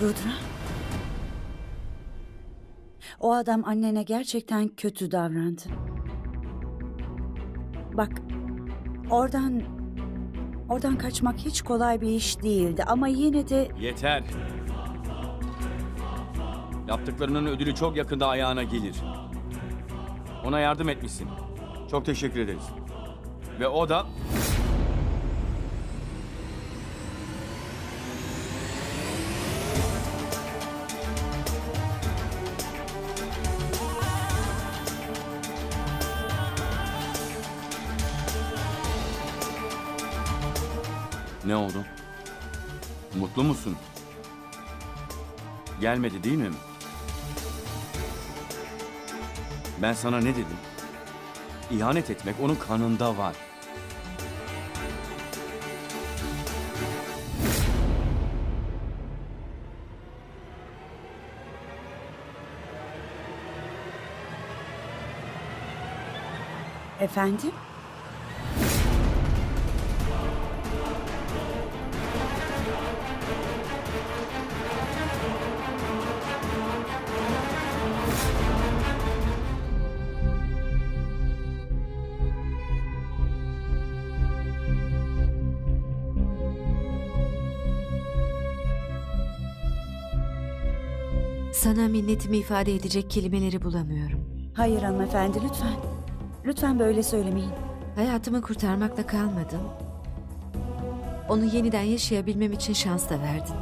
Rudra. O adam annene gerçekten kötü davrandı. Bak, oradan oradan kaçmak hiç kolay bir iş değildi ama yine de Yeter. Yaptıklarının ödülü çok yakında ayağına gelir. Ona yardım etmişsin. Çok teşekkür ederiz. Ve o da Ne oldu? Mutlu musun? Gelmedi değil mi? Ben sana ne dedim? İhanet etmek onun kanında var. efendim Sana minnetimi ifade edecek kelimeleri bulamıyorum. hayır hanımefendi lütfen. Lütfen böyle söylemeyin. Hayatımı kurtarmakla kalmadın. Onu yeniden yaşayabilmem için şans da verdin.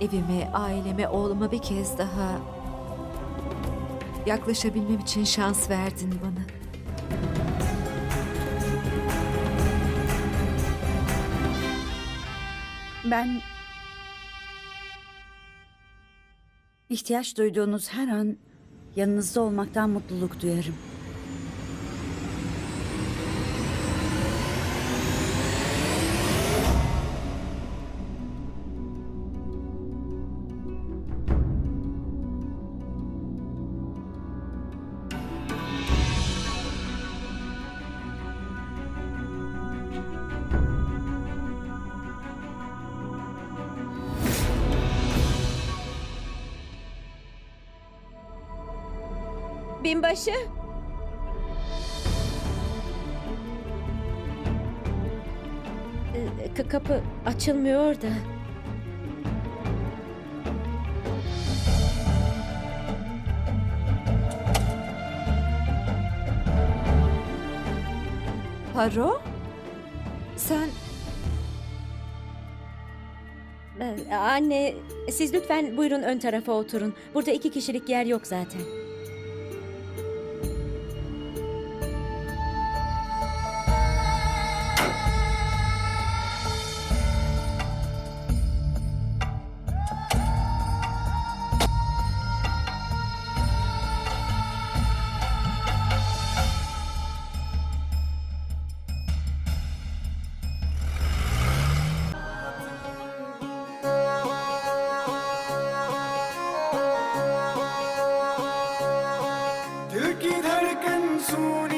Evime, aileme, oğluma bir kez daha yaklaşabilmem için şans verdin bana. Ben ihtiyaç duyduğunuz her an yanınızda olmaktan mutluluk duyarım. Binbaşı. Ee, k- kapı açılmıyor da. Haro? Sen Ee, Anne, siz lütfen buyurun ön tarafa oturun. Burada iki kişilik yer yok zaten. soon.